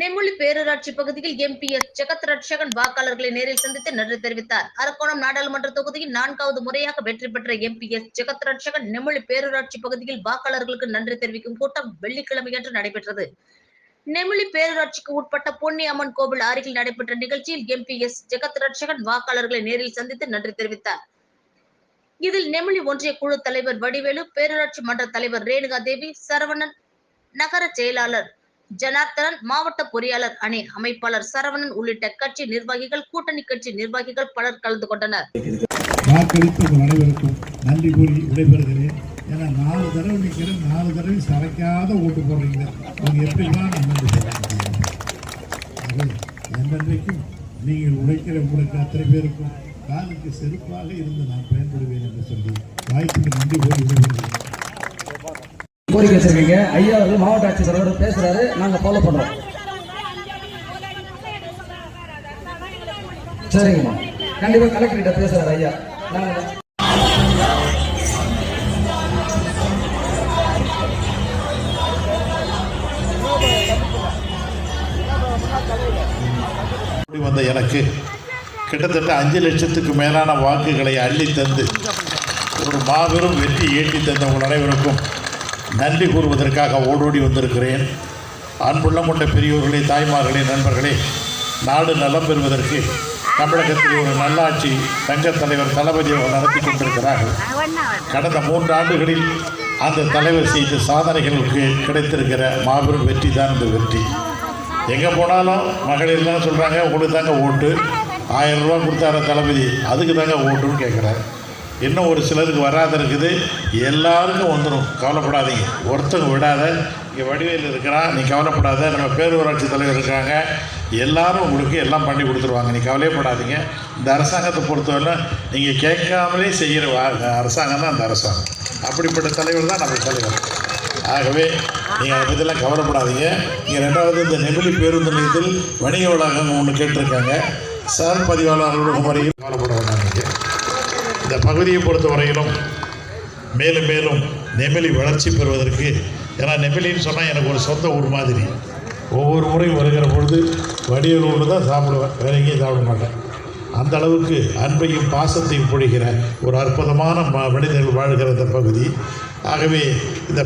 நெம்முளி பேரூராட்சி பகுதியில் எம்பிஎஸ் ஜெகத் ரட்சகன் வாக்காளர்களை நேரில் சந்தித்து நன்றி தெரிவித்தார். அரக்கோணம் நாடாளுமன்ற தொகுதியில் நான்காவது முறையாக வெற்றி பெற்ற எம்பிஎஸ் ஜெகத் ரட்சகன் நெம்முளி பேரூராட்சி பகுதியில் வாக்காளர்களுக்கு நன்றி தெரிவிக்கும் கூட்டம் வெள்ளிக்கிழமையன்று நடைபெற்றது. நெமிழி பேரூராட்சிக்கு உட்பட்ட பொன்னி அம்மன் கோவில் அருகில் நடைபெற்ற நிகழ்ச்சியில் எம்பிஎஸ் ஜெகத் ரட்சகன் வாக்காளர்களை நேரில் சந்தித்து நன்றி தெரிவித்தார். இதில் நெமிழி ஒன்றிய குழு தலைவர் வடிவேலு பேரூராட்சி மன்ற தலைவர் ரேணுகா தேவி சரவணன் நகர செயலாளர் ஜனார்த்தனன் மாவட்ட பொறியாளர் அணி அமைப்பாளர் சரவணன் உள்ளிட்ட கட்சி நிர்வாகிகள் கூட்டணி கட்சி நிர்வாகிகள் பலர் கலந்து கொண்டனர். வாக்களித்து அனைவருக்கும் நன்றி கூறி விடைபெறுகிறேன். ஏன்னா நாலு தடவை நிற்கிறேன் நாலு தடவை சரைக்காத ஓட்டு போடுறீங்க. அவங்க எப்படிலாம் நான் என்றென்றைக்கும் நீங்கள் உழைக்கிற உங்களுக்கு அத்தனை பேருக்கும் காலுக்கு செருப்பாக இருந்து நான் பயன்படுவேன் என்று சொல்லி வாய்ப்புக்கு நன்றி கூறி விடைபெறுகிறேன். கோரிக்கை வச்சிருக்கீங்க. ஐயா அவர்கள் மாவட்ட ஆட்சித்தலைவர் பேசுறாரு. நாங்க ஃபாலோ பண்றோம். சரிங்கம்மா. கண்டிப்பா கலெக்டர் கிட்ட பேசுறாரு ஐயா. நாங்க வந்த எனக்கு கிட்டத்தட்ட அஞ்சு லட்சத்துக்கு மேலான வாக்குகளை அள்ளி தந்து ஒரு மாபெரும் வெற்றி ஈட்டி தந்த உங்கள் அனைவருக்கும் நன்றி கூறுவதற்காக ஓடோடி வந்திருக்கிறேன். அன்புள்ளம் கொண்ட பெரியோர்களே தாய்மார்களே நண்பர்களே நாடு நலம் பெறுவதற்கு தமிழகத்தில் ஒரு நல்லாட்சி தங்கத் தலைவர் தளபதி அவர்கள் நடத்தி கொண்டிருக்கிறார்கள். கடந்த மூன்று ஆண்டுகளில் அந்த தலைவர் செய்த சாதனைகளுக்கு கிடைத்திருக்கிற மாபெரும் வெற்றி தான் இந்த வெற்றி. எங்கே போனாலும் மகளிர்லாம் சொல்கிறாங்க உங்களுக்கு தாங்க ஓட்டு. ஆயிரம் ரூபா கொடுத்தார தளபதி அதுக்கு தாங்க ஓட்டுன்னு கேட்குறாரு. இன்னும் ஒரு சிலருக்கு வராத இருக்குது. எல்லாருக்கும் வந்துடும் கவலைப்படாதீங்க. ஒருத்தங்க விடாத. இங்கே வடிவேல் இருக்கிறான். நீ கவலைப்படாத. நம்ம பேரூராட்சி தலைவர் இருக்காங்க. எல்லாரும் உங்களுக்கு எல்லாம் பண்ணி கொடுத்துருவாங்க. நீ கவலையப்படாதீங்க. இந்த அரசாங்கத்தை பொறுத்தவரை நீங்கள் கேட்காமலே செய்கிற அரசாங்கம் தான் அந்த அரசாங்கம். அப்படிப்பட்ட தலைவர் தான் நம்ம தலைவர். ஆகவே நீங்கள் அதை பற்றிலாம் கவலைப்படாதீங்க. இங்கே ரெண்டாவது இந்த நெகிழி பேருந்து நிலையத்தில் வணிக வளாகம் ஒன்று கேட்டிருக்காங்க. சார் பதிவாளர்களோட முறையில் கவலைப்பட வேண்டாம். நீங்கள் இந்த பகுதியை பொறுத்த வரையிலும் மேலும் மேலும் நெமிலி வளர்ச்சி பெறுவதற்கு ஏன்னா நெமிலின்னு சொன்னால் எனக்கு ஒரு சொந்த ஊர் மாதிரி. ஒவ்வொரு முறையும் வருகிற பொழுது வடிவலூரில் தான் சாப்பிடுவேன். வேற எங்கேயும் சாப்பிட மாட்டேன். அந்த அளவுக்கு அன்பையும் பாசத்தையும் பொழிகிற ஒரு அற்புதமான ம- மனிதர்கள் வாழ்கிற இந்த பகுதி. ஆகவே இந்த